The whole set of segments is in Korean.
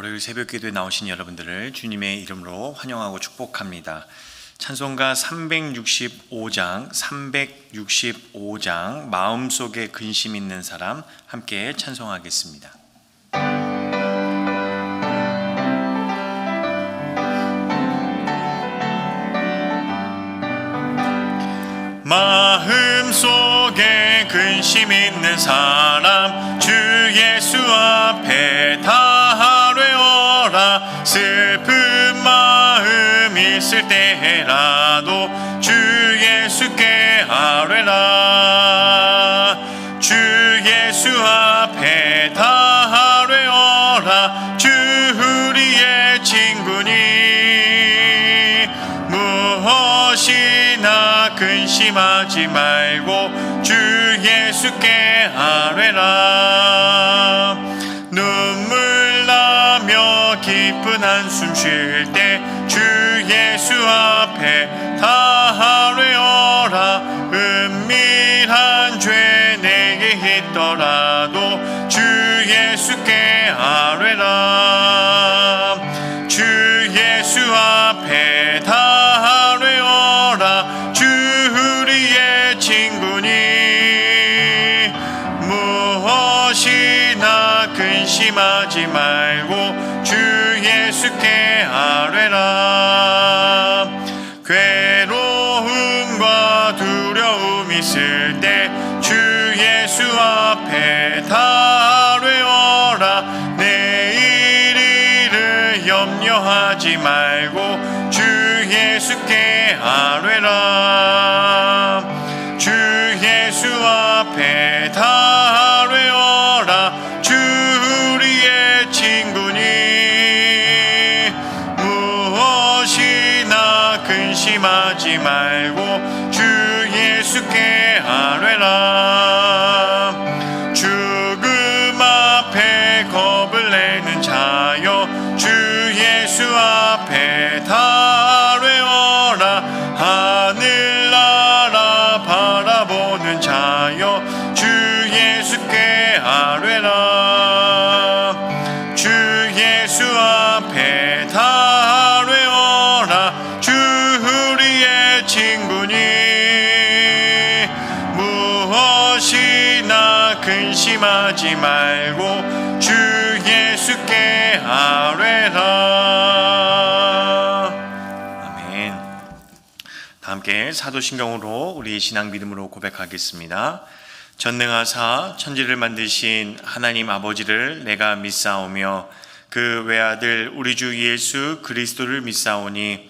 월요일 새벽 기도에 나오신 여러분들을 주님의 이름으로 환영하고 축복합니다. 찬송가 365장, 365장, 마음속에 근심 있는 사람 함께 찬송하겠습니다. 마음속에 근심 있는 사람 주 예수 앞에 다 슬픈 마음 있을 때라도 주 예수께 아뢰라. 주 예수 앞에 다 아뢰어라. 주 우리의 친구니. 무엇이나 근심하지 말고 주 예수께 아뢰라 기쁜 한숨 쉴 때 주 예수 앞에 다 아뢰어라. 은밀한 죄 내게 있더라도 주 예수께 아뢰라. 주 예수 앞에 다 아뢰어라. 주 우리의 친구니. 무엇이나 근심하지 말고 아뢰라. 괴로움과 두려움 있을 때 주 예수 앞에 다 친구니? 무엇이나 근심하지 말고 주 예수께 아뢰라. 아멘. 다 함께 사도신경으로 우리 신앙 믿음으로 고백하겠습니다. 전능하사 천지를 만드신 하나님 아버지를 내가 믿사오며 그 외아들 우리 주 예수 그리스도를 믿사오니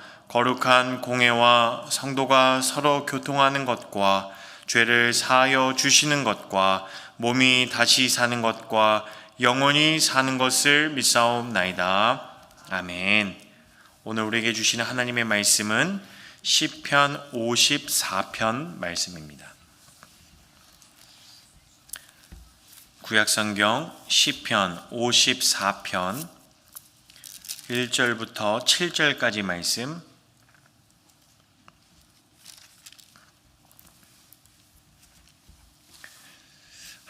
거룩한 공회와 성도가 서로 교통하는 것과 죄를 사하여 주시는 것과 몸이 다시 사는 것과 영원히 사는 것을 믿사옵나이다 아멘 오늘 우리에게 주시는 하나님의 말씀은 시편 54편 말씀입니다. 구약성경 시편 54편 1절부터 7절까지 말씀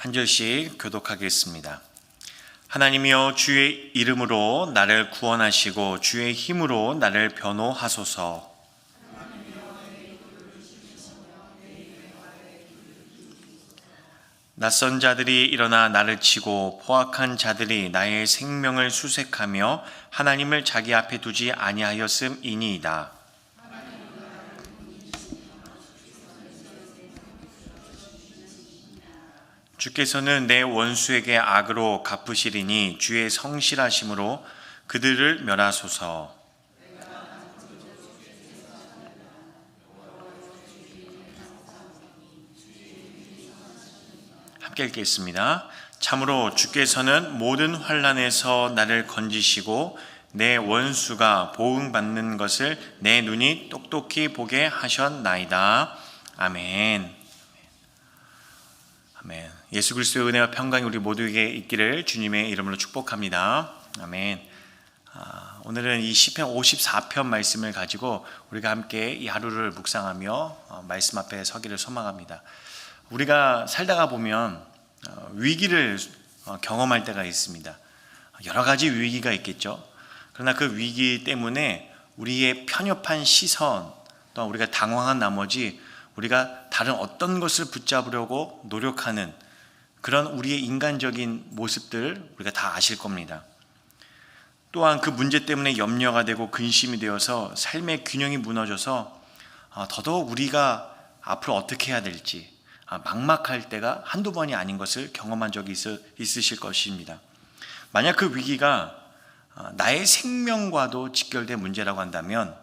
한 절씩 교독하겠습니다. 하나님이여 주의 이름으로 나를 구원하시고 주의 힘으로 나를 변호하소서. 낯선 자들이 일어나 나를 치고 포악한 자들이 나의 생명을 수색하며 하나님을 자기 앞에 두지 아니하였음이니이다. 주께서는 내 원수에게 악으로 갚으시리니 주의 성실하심으로 그들을 멸하소서. 함께 읽겠습니다. 참으로 주께서는 모든 환란에서 나를 건지시고 내 원수가 보응받는 것을 내 눈이 똑똑히 보게 하셨나이다. 아멘. 아멘. 예수 그리스도의 은혜와 평강이 우리 모두에게 있기를 주님의 이름으로 축복합니다. 아멘. 아, 오늘은 이 시편 54편 말씀을 가지고 우리가 함께 이 하루를 묵상하며 어, 말씀 앞에 서기를 소망합니다. 우리가 살다가 보면 어, 위기를 어, 경험할 때가 있습니다. 여러 가지 위기가 있겠죠. 그러나 그 위기 때문에 우리의 편협한 시선 또 우리가 당황한 나머지 우리가 다른 어떤 것을 붙잡으려고 노력하는 그런 우리의 인간적인 모습들 우리가 다 아실 겁니다. 또한 그 문제 때문에 염려가 되고 근심이 되어서 삶의 균형이 무너져서 아, 더더욱 우리가 앞으로 어떻게 해야 될지 아, 막막할 때가 한두 번이 아닌 것을 경험한 적이 있으실 것입니다. 만약 그 위기가 아, 나의 생명과도 직결된 문제라고 한다면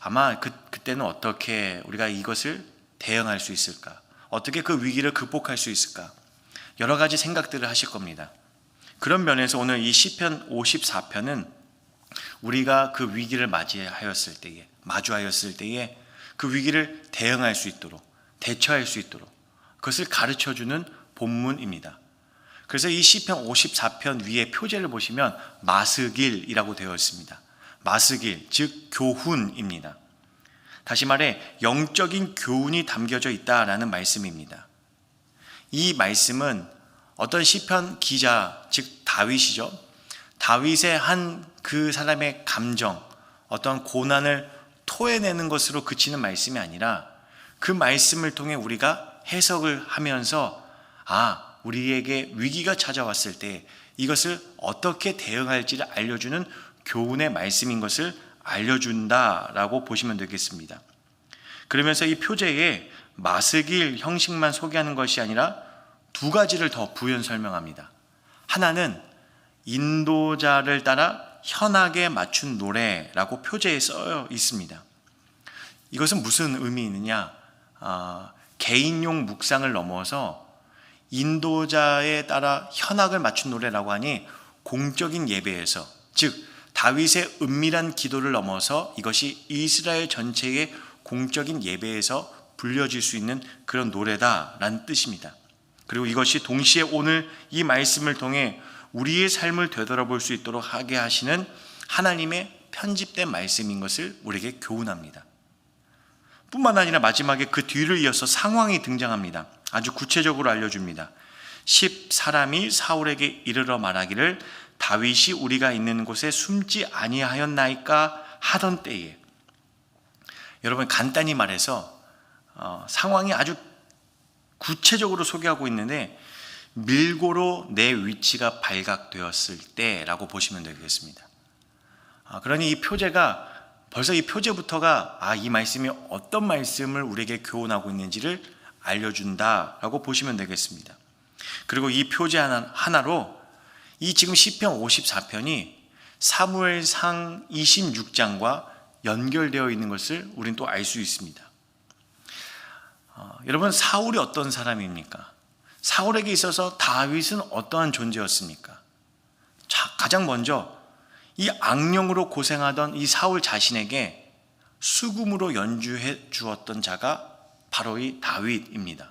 아마 그, 그때는 어떻게 우리가 이것을 대응할 수 있을까? 어떻게 그 위기를 극복할 수 있을까? 여러 가지 생각들을 하실 겁니다. 그런 면에서 오늘 이 시편 54편은 우리가 그 위기를 맞이하였을 때에 마주하였을 때에 그 위기를 대응할 수 있도록 대처할 수 있도록 그것을 가르쳐 주는 본문입니다. 그래서 이 시편 54편 위에 표제를 보시면 마스길이라고 되어 있습니다. 마스길 즉 교훈입니다. 다시 말해 영적인 교훈이 담겨져 있다라는 말씀입니다. 이 말씀은 어떤 시편 기자 즉 다윗이죠. 다윗의 한 그 사람의 감정, 어떤 고난을 토해내는 것으로 그치는 말씀이 아니라 그 말씀을 통해 우리가 해석을 하면서 아, 우리에게 위기가 찾아왔을 때 이것을 어떻게 대응할지를 알려주는 교훈의 말씀인 것을 알려준다라고 보시면 되겠습니다. 그러면서 이 표제에 마스길 형식만 소개하는 것이 아니라 두 가지를 더 부연 설명합니다. 하나는 인도자를 따라 현악에 맞춘 노래라고 표제에 써 있습니다. 이것은 무슨 의미 있느냐? 아, 개인용 묵상을 넘어서 인도자에 따라 현악을 맞춘 노래라고 하니 공적인 예배에서 즉 다윗의 은밀한 기도를 넘어서 이것이 이스라엘 전체의 공적인 예배에서 불려질 수 있는 그런 노래다라는 뜻입니다. 그리고 이것이 동시에 오늘 이 말씀을 통해 우리의 삶을 되돌아볼 수 있도록 하게 하시는 하나님의 편집된 말씀인 것을 우리에게 교훈합니다. 뿐만 아니라 마지막에 그 뒤를 이어서 상황이 등장합니다. 아주 구체적으로 알려줍니다. 10 사람이 사울에게 이르러 말하기를 다윗이 우리가 있는 곳에 숨지 아니하였나이까 하던 때에 여러분 간단히 말해서 어, 상황이 아주 구체적으로 소개하고 있는데 밀고로 내 위치가 발각되었을 때라고 보시면 되겠습니다. 아, 그러니 이 표제가 벌써 이 표제부터가 아, 이 말씀이 어떤 말씀을 우리에게 교훈하고 있는지를 알려준다라고 보시면 되겠습니다. 그리고 이 표제 하나, 하나로 이 지금 시편 54편이 사무엘상 26장과 연결되어 있는 것을 우리는 또알 수 있습니다. 어, 여러분 사울이 어떤 사람입니까? 사울에게 있어서 다윗은 어떠한 존재였습니까? 자, 가장 먼저 이 악령으로 고생하던 이 사울 자신에게 수금으로 연주해 주었던 자가 바로 이 다윗입니다.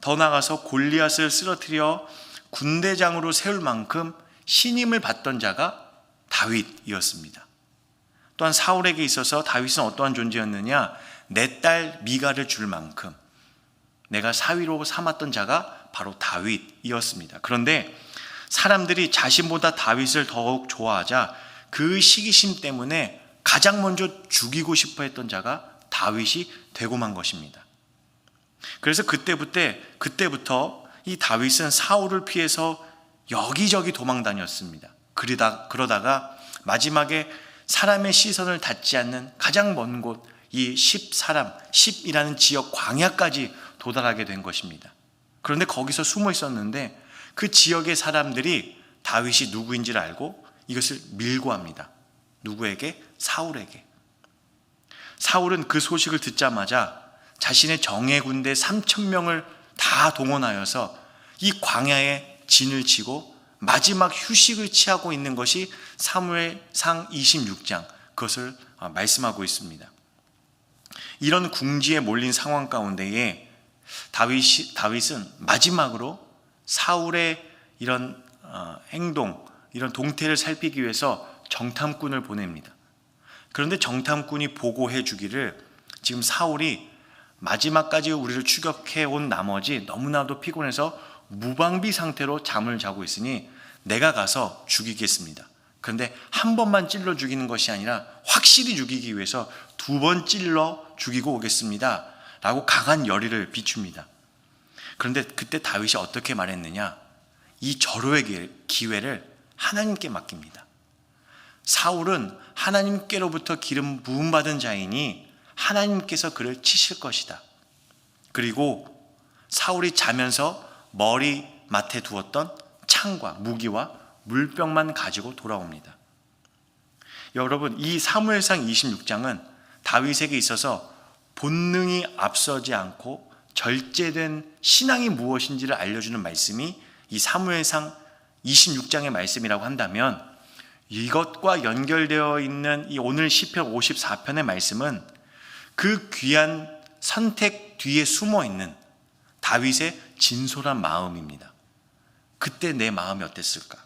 더 나아가서 골리앗을 쓰러뜨려 군대장으로 세울 만큼 신임을 받던 자가 다윗이었습니다. 또한 사울에게 있어서 다윗은 어떠한 존재였느냐? 내 딸 미가를 줄 만큼 내가 사위로 삼았던 자가 바로 다윗이었습니다. 그런데 사람들이 자신보다 다윗을 더욱 좋아하자 그 시기심 때문에 가장 먼저 죽이고 싶어 했던 자가 다윗이 되고 만 것입니다. 그래서 그때부터 그때부터 이 다윗은 사울을 피해서 여기저기 도망 다녔습니다. 그러다 그러다가 마지막에 사람의 시선을 닿지 않는 가장 먼 곳 이 10사람, 10이라는 지역 광야까지 도달하게 된 것입니다. 그런데 거기서 숨어 있었는데 그 지역의 사람들이 다윗이 누구인지를 알고 이것을 밀고 합니다. 누구에게? 사울에게. 사울은 그 소식을 듣자마자 자신의 정예 군대 3천 명을 다 동원하여서 이 광야에 진을 치고 마지막 휴식을 취하고 있는 것이 사무엘상 26장 그것을 아, 말씀하고 있습니다. 이런 궁지에 몰린 상황 가운데에 다윗이, 다윗은 마지막으로 사울의 이런 어, 행동, 이런 동태를 살피기 위해서 정탐꾼을 보냅니다. 그런데 정탐꾼이 보고해 주기를 지금 사울이 마지막까지 우리를 추격해 온 나머지 너무나도 피곤해서 무방비 상태로 잠을 자고 있으니 내가 가서 죽이겠습니다. 그런데 한 번만 찔러 죽이는 것이 아니라 확실히 죽이기 위해서 두 번 찔러 죽이고 오겠습니다. 라고 강한 열의를 비춥니다. 그런데 그때 다윗이 어떻게 말했느냐? 이 절호의 기회를 하나님께 맡깁니다. 사울은 하나님께로부터 기름 부음 받은 자이니 하나님께서 그를 치실 것이다. 그리고 사울이 자면서 머리 맡에 두었던 창과 무기와 물병만 가지고 돌아옵니다. 여러분, 이 사무엘상 26장은 다윗에게 있어서 본능이 앞서지 않고 절제된 신앙이 무엇인지를 알려주는 말씀이 이 사무엘상 26장의 말씀이라고 한다면 이것과 연결되어 있는 이 오늘 시편 54편의 말씀은 그 귀한 선택 뒤에 숨어 있는 다윗의 진솔한 마음입니다. 그때 내 마음이 어땠을까?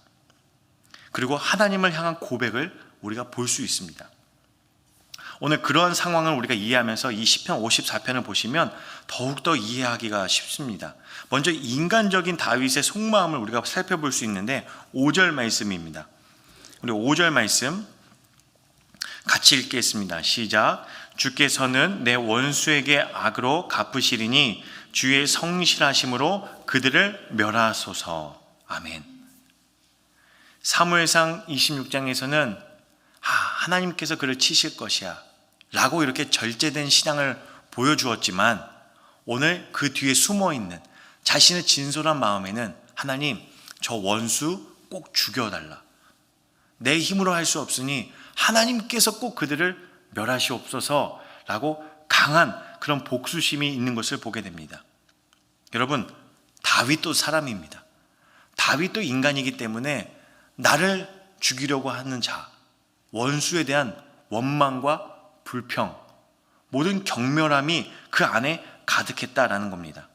그리고 하나님을 향한 고백을 우리가 볼 수 있습니다. 오늘 그런 상황을 우리가 이해하면서 이 시편 54편을 보시면 더욱더 이해하기가 쉽습니다. 먼저 인간적인 다윗의 속마음을 우리가 살펴볼 수 있는데 5절 말씀입니다. 우리 5절 말씀 같이 읽겠습니다. 시작. 주께서는 내 원수에게 악으로 갚으시리니 주의 성실하심으로 그들을 멸하소서. 아멘. 사무엘상 26장에서는 아, 하나님께서 그를 치실 것이야. 라고 이렇게 절제된 신앙을 보여주었지만 오늘 그 뒤에 숨어 있는 자신의 진솔한 마음에는 하나님, 저 원수 꼭 죽여달라. 내 힘으로 할 수 없으니 하나님께서 꼭 그들을 멸하시옵소서 라고 강한 그런 복수심이 있는 것을 보게 됩니다. 여러분, 다윗도 사람입니다. 다윗도 인간이기 때문에 나를 죽이려고 하는 자, 원수에 대한 원망과 불평, 모든 경멸함이 그 안에 가득했다라는 겁니다.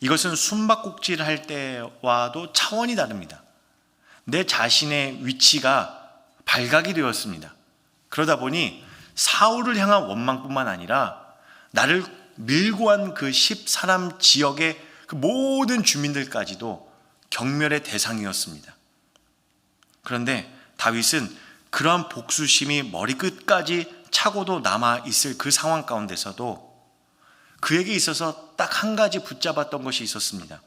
이것은 숨바꼭질을 할 때와도 차원이 다릅니다. 내 자신의 위치가 발각이 되었습니다. 그러다 보니 사울을 향한 원망뿐만 아니라 나를 밀고 한 그 10사람 지역의 그 모든 주민들까지도 경멸의 대상이었습니다. 그런데 다윗은 그러한 복수심이 머리끝까지 차고도 남아 있을 그 상황 가운데서도 그에게 있어서 딱 한 가지 붙잡았던 것이 있었습니다.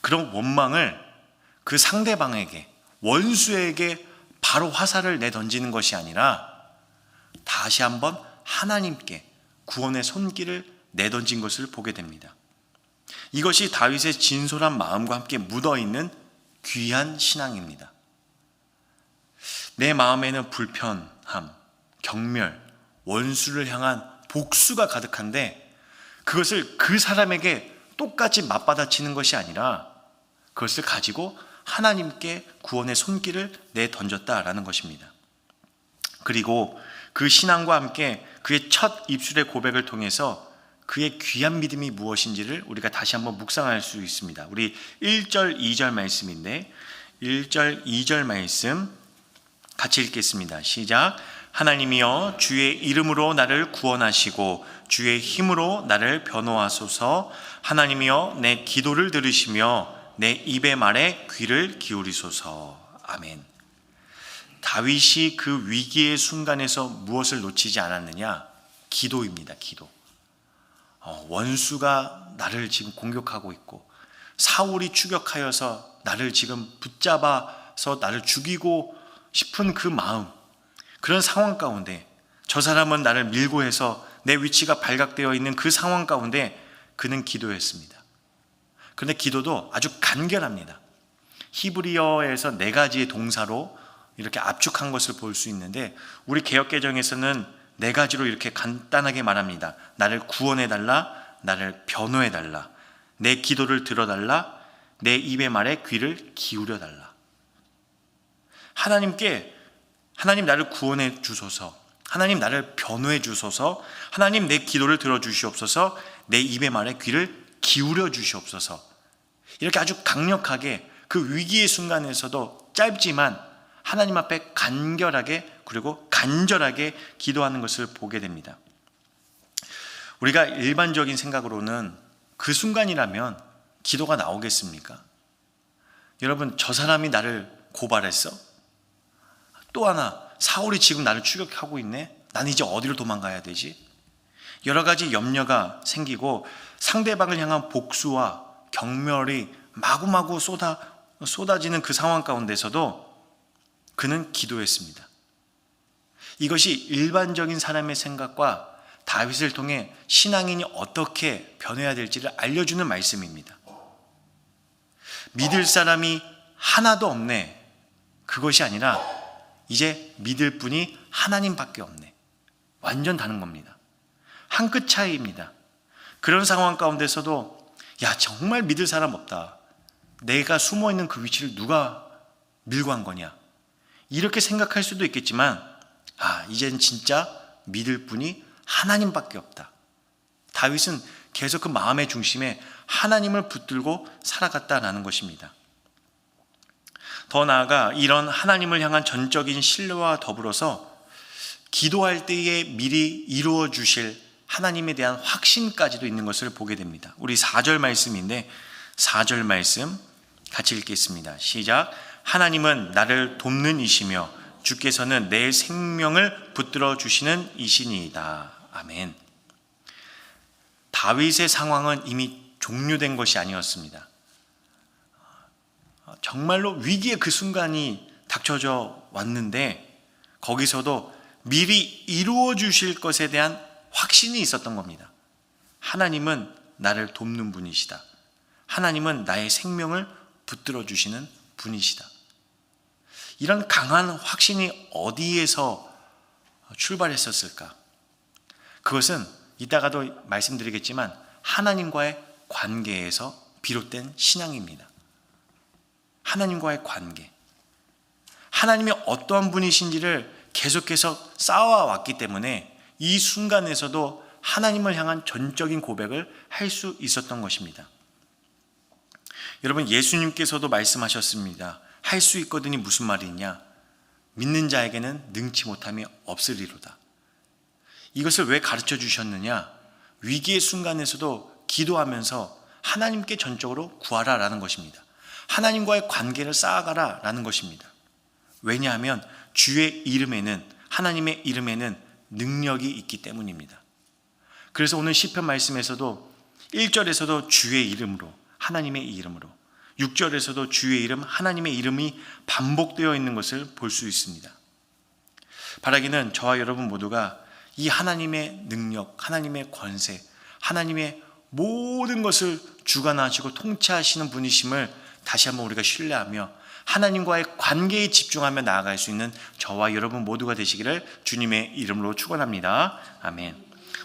그런 원망을 그 상대방에게, 원수에게 바로 화살을 내던지는 것이 아니라 다시 한번 하나님께 구원의 손길을 내던진 것을 보게 됩니다. 이것이 다윗의 진솔한 마음과 함께 묻어 있는 귀한 신앙입니다. 내 마음에는 불편함, 경멸, 원수를 향한 복수가 가득한데 그것을 그 사람에게 똑같이 맞받아치는 것이 아니라 그것을 가지고 하나님께 구원의 손길을 내던졌다라는 것입니다. 그리고 그 신앙과 함께 그의 첫 입술의 고백을 통해서 그의 귀한 믿음이 무엇인지를 우리가 다시 한번 묵상할 수 있습니다. 우리 1절, 2절 말씀인데 1절, 2절 말씀 같이 읽겠습니다. 시작. 하나님이여 주의 이름으로 나를 구원하시고 주의 힘으로 나를 변호하소서 하나님이여 내 기도를 들으시며 내 입의 말에 귀를 기울이소서. 아멘. 다윗이 그 위기의 순간에서 무엇을 놓치지 않았느냐? 기도입니다. 기도. 어, 원수가 나를 지금 공격하고 있고 사울이 추격하여서 나를 지금 붙잡아서 나를 죽이고 싶은 그 마음 그런 상황 가운데 저 사람은 나를 밀고 해서 내 위치가 발각되어 있는 그 상황 가운데 그는 기도했습니다. 그런데 기도도 아주 간결합니다. 히브리어에서 네 가지의 동사로 이렇게 압축한 것을 볼 수 있는데 우리 개혁 개정에서는 네 가지로 이렇게 간단하게 말합니다. 나를 구원해 달라, 나를 변호해 달라, 내 기도를 들어 달라, 내 입의 말에 귀를 기울여 달라. 하나님께 하나님 나를 구원해 주소서. 하나님 나를 변호해 주소서. 하나님 내 기도를 들어 주시옵소서. 내 입의 말에 귀를 기울여 주시옵소서. 이렇게 아주 강력하게 그 위기의 순간에서도 짧지만 하나님 앞에 간결하게 그리고 간절하게 기도하는 것을 보게 됩니다. 우리가 일반적인 생각으로는 그 순간이라면 기도가 나오겠습니까? 여러분, 저 사람이 나를 고발했어? 또 하나, 사울이 지금 나를 추격하고 있네? 난 이제 어디로 도망가야 되지? 여러 가지 염려가 생기고 상대방을 향한 복수와 경멸이 마구마구 쏟아, 쏟아지는 그 상황 가운데서도 그는 기도했습니다. 이것이 일반적인 사람의 생각과 다윗을 통해 신앙인이 어떻게 변해야 될지를 알려주는 말씀입니다. 믿을 사람이 하나도 없네. 그것이 아니라 이제 믿을 분이 하나님밖에 없네. 완전 다른 겁니다. 한 끗 차이입니다. 그런 상황 가운데서도 야 정말 믿을 사람 없다. 내가 숨어 있는 그 위치를 누가 밀고 한 거냐? 이렇게 생각할 수도 있겠지만 아 이젠 진짜 믿을 분이 하나님밖에 없다. 다윗은 계속 그 마음의 중심에 하나님을 붙들고 살아갔다라는 것입니다. 더 나아가 이런 하나님을 향한 전적인 신뢰와 더불어서 기도할 때에 미리 이루어 주실 하나님에 대한 확신까지도 있는 것을 보게 됩니다. 우리 4절 말씀인데 4절 말씀 같이 읽겠습니다. 시작. 하나님은 나를 돕는 이시며 주께서는 내 생명을 붙들어 주시는 이신이다. 아멘. 다윗의 상황은 이미 종료된 것이 아니었습니다. 정말로 위기의 그 순간이 닥쳐져 왔는데 거기서도 미리 이루어 주실 것에 대한 확신이 있었던 겁니다. 하나님은 나를 돕는 분이시다. 하나님은 나의 생명을 붙들어 주시는 분이시다. 이런 강한 확신이 어디에서 출발했었을까? 그것은 이따가도 말씀드리겠지만 하나님과의 관계에서 비롯된 신앙입니다. 하나님과의 관계. 하나님이 어떠한 분이신지를 계속해서 쌓아왔기 때문에 이 순간에서도 하나님을 향한 전적인 고백을 할 수 있었던 것입니다. 여러분, 예수님께서도 말씀하셨습니다. 할 수 있거든이 무슨 말이냐? 믿는 자에게는 능치 못함이 없으리로다. 이것을 왜 가르쳐 주셨느냐? 위기의 순간에서도 기도하면서 하나님께 전적으로 구하라라는 것입니다. 하나님과의 관계를 쌓아가라 라는 것입니다. 왜냐하면 주의 이름에는 하나님의 이름에는 능력이 있기 때문입니다. 그래서 오늘 시편 말씀에서도 1절에서도 주의 이름으로 하나님의 이름으로 6절에서도 주의 이름 하나님의 이름이 반복되어 있는 것을 볼 수 있습니다. 바라기는 저와 여러분 모두가 이 하나님의 능력, 하나님의 권세, 하나님의 모든 것을 주관하시고 통치하시는 분이심을 다시 한번 우리가 신뢰하며 하나님과의 관계에 집중하며 나아갈 수 있는 저와 여러분 모두가 되시기를 주님의 이름으로 축원합니다. 아멘.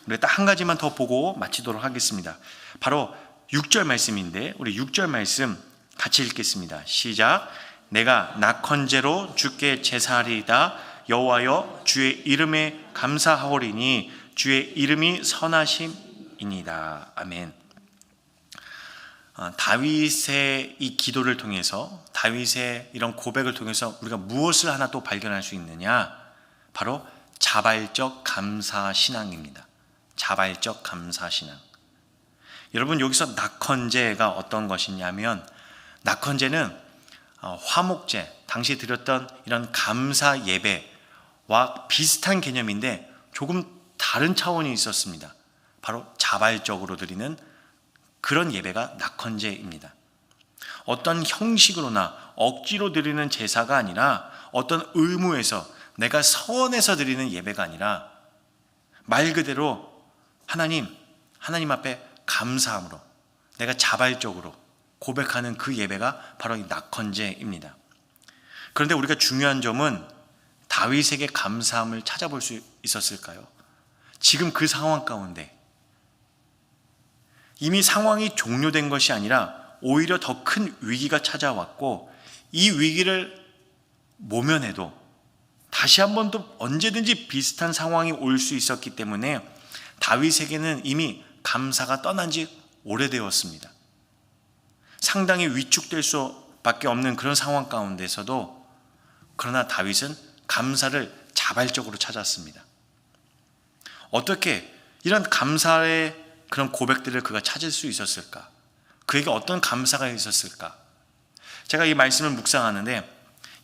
우리 딱 한 가지만 더 보고 마치도록 하겠습니다. 바로 6절 말씀인데 우리 6절 말씀 같이 읽겠습니다. 시작. 내가 낙헌제로 주께 제사리이다 여호와여 주의 이름에 감사하오리니 주의 이름이 선하심이니다. 아멘. 아, 다윗의 이 기도를 통해서 다윗의 이런 고백을 통해서 우리가 무엇을 하나 또 발견할 수 있느냐? 바로 자발적 감사 신앙입니다. 자발적 감사 신앙. 여러분 여기서 낙헌제가 어떤 것이냐면 낙헌제는 어, 화목제 당시 드렸던 이런 감사 예배와 비슷한 개념인데 조금 다른 차원이 있었습니다. 바로 자발적으로 드리는 그런 예배가 낙헌제입니다. 어떤 형식으로나 억지로 드리는 제사가 아니라 어떤 의무에서 내가 서원해서 드리는 예배가 아니라 말 그대로 하나님, 하나님 앞에 감사함으로 내가 자발적으로 고백하는 그 예배가 바로 이 낙헌제입니다. 그런데 우리가 중요한 점은 다윗에게 감사함을 찾아볼 수 있었을까요? 지금 그 상황 가운데 이미 상황이 종료된 것이 아니라 오히려 더 큰 위기가 찾아왔고 이 위기를 모면해도 다시 한 번 또 언제든지 비슷한 상황이 올 수 있었기 때문에 다윗에게는 이미 감사가 떠난 지 오래되었습니다. 상당히 위축될 수밖에 없는 그런 상황 가운데서도 그러나 다윗은 감사를 자발적으로 찾았습니다. 어떻게 이런 감사의 그런 고백들을 그가 찾을 수 있었을까? 그에게 어떤 감사가 있었을까? 제가 이 말씀을 묵상하는데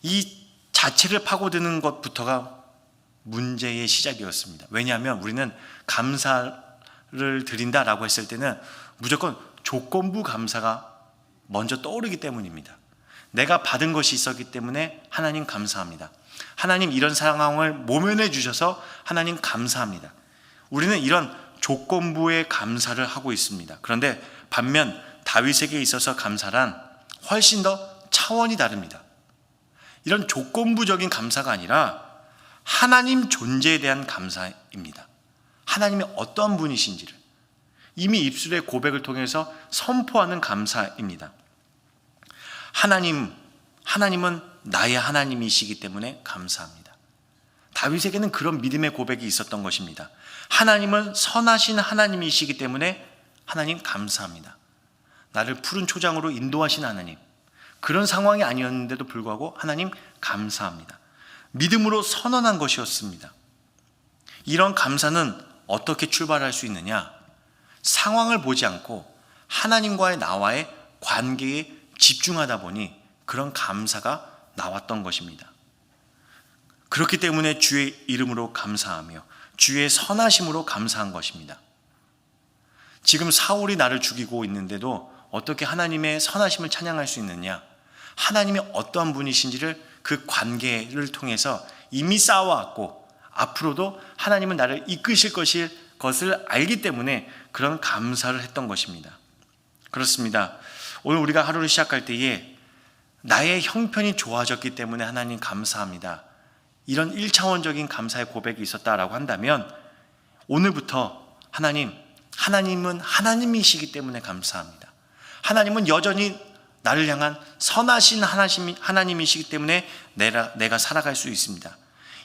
이 자체를 파고드는 것부터가 문제의 시작이었습니다. 왜냐하면 우리는 감사를 드린다라고 했을 때는 무조건 조건부 감사가 먼저 떠오르기 때문입니다. 내가 받은 것이 있었기 때문에 하나님 감사합니다. 하나님 이런 상황을 모면해 주셔서 하나님 감사합니다. 우리는 이런 조건부의 감사를 하고 있습니다. 그런데 반면 다윗에게 있어서 감사란 훨씬 더 차원이 다릅니다. 이런 조건부적인 감사가 아니라 하나님 존재에 대한 감사입니다. 하나님이 어떤 분이신지를 이미 입술의 고백을 통해서 선포하는 감사입니다. 하나님, 하나님은 나의 하나님이시기 때문에 감사합니다. 다윗에게는 그런 믿음의 고백이 있었던 것입니다. 하나님은 선하신 하나님이시기 때문에 하나님 감사합니다. 나를 푸른 초장으로 인도하신 하나님. 그런 상황이 아니었는데도 불구하고 하나님 감사합니다. 믿음으로 선언한 것이었습니다. 이런 감사는 어떻게 출발할 수 있느냐? 상황을 보지 않고 하나님과의 나와의 관계에 집중하다 보니 그런 감사가 나왔던 것입니다. 그렇기 때문에 주의 이름으로 감사하며 주의 선하심으로 감사한 것입니다. 지금 사울이 나를 죽이고 있는데도 어떻게 하나님의 선하심을 찬양할 수 있느냐? 하나님이 어떠한 분이신지를 그 관계를 통해서 이미 쌓아왔고 앞으로도 하나님은 나를 이끄실 것일 것을 알기 때문에 그런 감사를 했던 것입니다. 그렇습니다. 오늘 우리가 하루를 시작할 때에 나의 형편이 좋아졌기 때문에 하나님 감사합니다. 이런 1차원적인 감사의 고백이 있었다라고 한다면 오늘부터 하나님, 하나님은 하나님이시기 때문에 감사합니다. 하나님은 여전히 나를 향한 선하신 하나님이시기 때문에 내가, 살아갈 수 있습니다.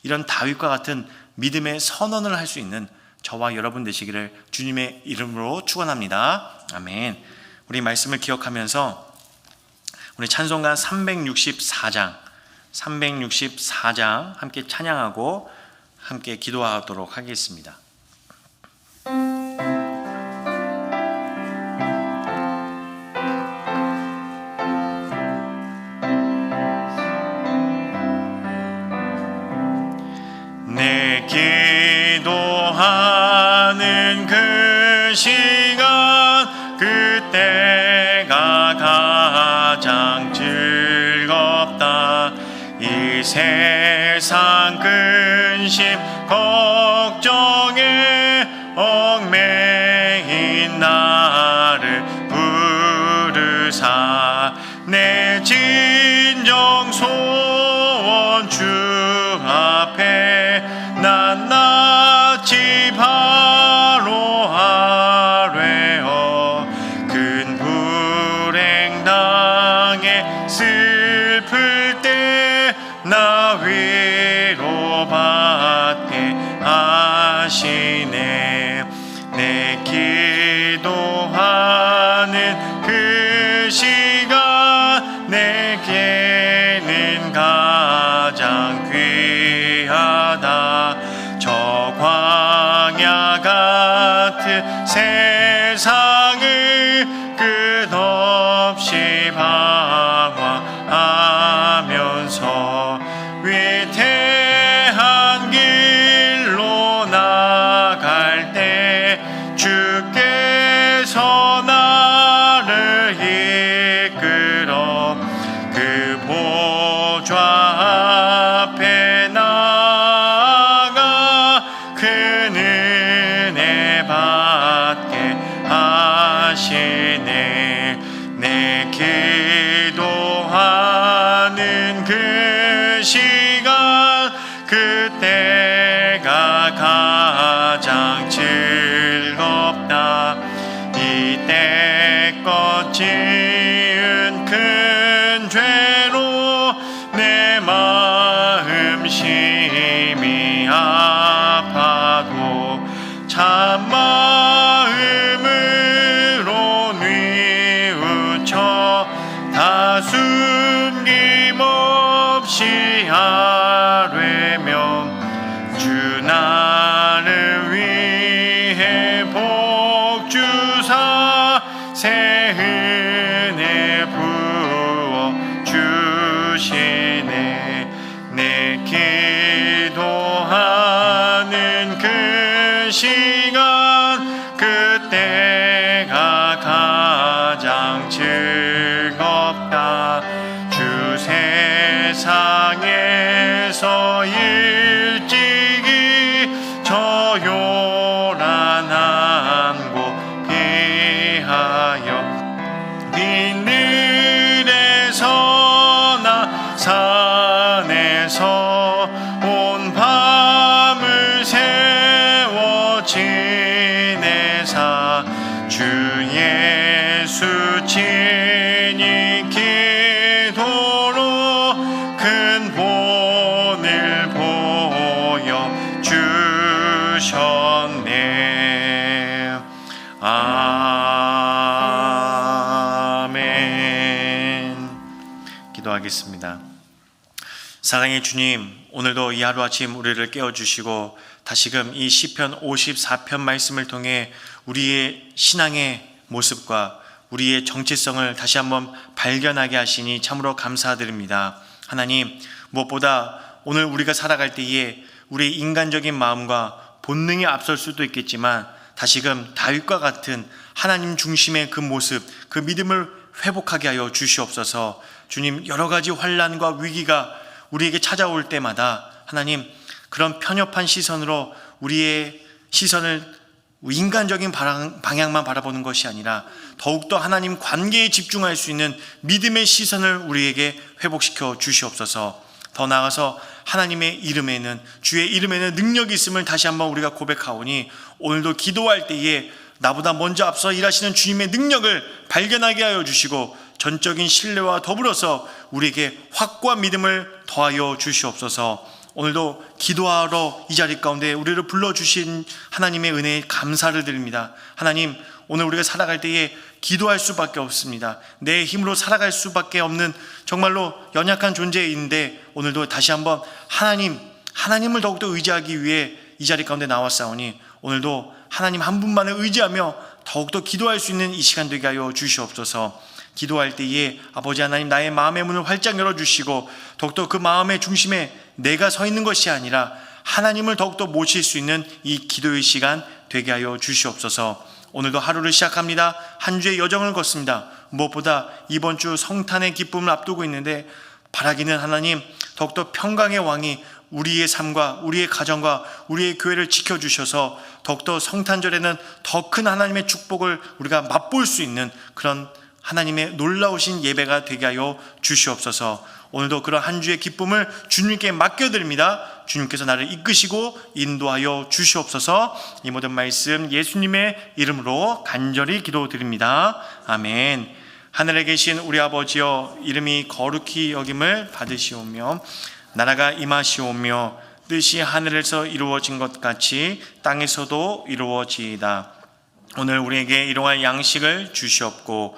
이런 다윗과 같은 믿음의 선언을 할 수 있는 저와 여러분 되시기를 주님의 이름으로 축원합니다. 아멘. 우리 말씀을 기억하면서 우리 찬송가 364장 364장 함께 찬양하고 함께 기도하도록 하겠습니다. 근심 걱정에 얽매인 나를 부르사 내 진정 소원 주 앞에 낱낱이 바로 하뢰어 큰 불행 당해 슬플 때 나 위로 받게 하시 기도하는 그 그 기도하겠습니다. 사랑의 주님, 오늘도 이 하루 아침 우리를 깨워 주시고 다시금 이 시편 54편 말씀을 통해 우리의 신앙의 모습과 우리의 정체성을 다시 한번 발견하게 하시니 참으로 감사드립니다. 하나님, 무엇보다 오늘 우리가 살아갈 때에 우리 인간적인 마음과 본능이 앞설 수도 있겠지만 다시금 다윗과 같은 하나님 중심의 그 모습, 그 믿음을 회복하게 하여 주시옵소서. 주님 여러 가지 환란과 위기가 우리에게 찾아올 때마다 하나님 그런 편협한 시선으로 우리의 시선을 인간적인 방향만 바라보는 것이 아니라 더욱더 하나님 관계에 집중할 수 있는 믿음의 시선을 우리에게 회복시켜 주시옵소서. 더 나아가서 하나님의 이름에는 주의 이름에는 능력이 있음을 다시 한번 우리가 고백하오니 오늘도 기도할 때에 나보다 먼저 앞서 일하시는 주님의 능력을 발견하게 하여 주시고 전적인 신뢰와 더불어서 우리에게 확고한 믿음을 더하여 주시옵소서. 오늘도 기도하러 이 자리 가운데 우리를 불러주신 하나님의 은혜에 감사를 드립니다. 하나님, 오늘 우리가 살아갈 때에 기도할 수밖에 없습니다. 내 힘으로 살아갈 수밖에 없는 정말로 연약한 존재인데 오늘도 다시 한번 하나님, 하나님을 더욱더 의지하기 위해 이 자리 가운데 나왔사오니 오늘도 하나님 한 분만을 의지하며 더욱더 기도할 수 있는 이 시간 되게 하여 주시옵소서. 기도할 때에 아버지 하나님 나의 마음의 문을 활짝 열어주시고 더욱더 그 마음의 중심에 내가 서 있는 것이 아니라 하나님을 더욱더 모실 수 있는 이 기도의 시간 되게 하여 주시옵소서. 오늘도 하루를 시작합니다. 한 주의 여정을 걷습니다. 무엇보다 이번 주 성탄의 기쁨을 앞두고 있는데 바라기는 하나님 더욱더 평강의 왕이 우리의 삶과 우리의 가정과 우리의 교회를 지켜주셔서 더욱더 성탄절에는 더 큰 하나님의 축복을 우리가 맛볼 수 있는 그런 하나님의 놀라우신 예배가 되게 하여 주시옵소서. 오늘도 그런 한 주의 기쁨을 주님께 맡겨드립니다. 주님께서 나를 이끄시고 인도하여 주시옵소서. 이 모든 말씀 예수님의 이름으로 간절히 기도드립니다. 아멘. 하늘에 계신 우리 아버지여 이름이 거룩히 여김을 받으시오며 나라가 임하시오며 뜻이 하늘에서 이루어진 것 같이 땅에서도 이루어지이다. 오늘 우리에게 일용할 양식을 주시옵고